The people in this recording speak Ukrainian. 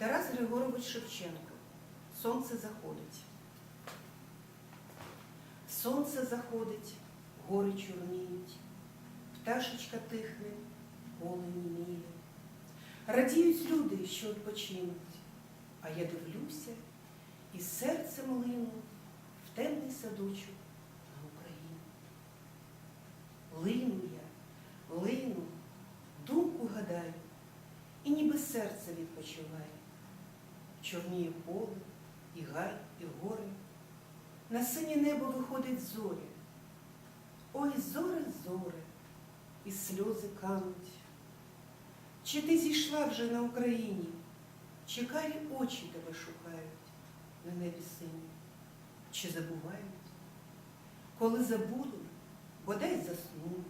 Тарас Григорович Шевченко. Сонце заходить. Сонце заходить, гори чорніють, пташечка тихне, поле німіє. Радіють люди, що відпочинуть, а я дивлюся, і серцем лину в темний садочок на Україну. Лину я, лину, думку гадаю, і ніби серце відпочиває. Чорніє поле, і гай, і гори. На синє небо виходить зорі. Ой, зоре, зоре, і сльози кануть. Чи ти зійшла вже на Україні? Чи карі очі тебе шукають на небі сині? Чи забувають? Коли забули, бодай засну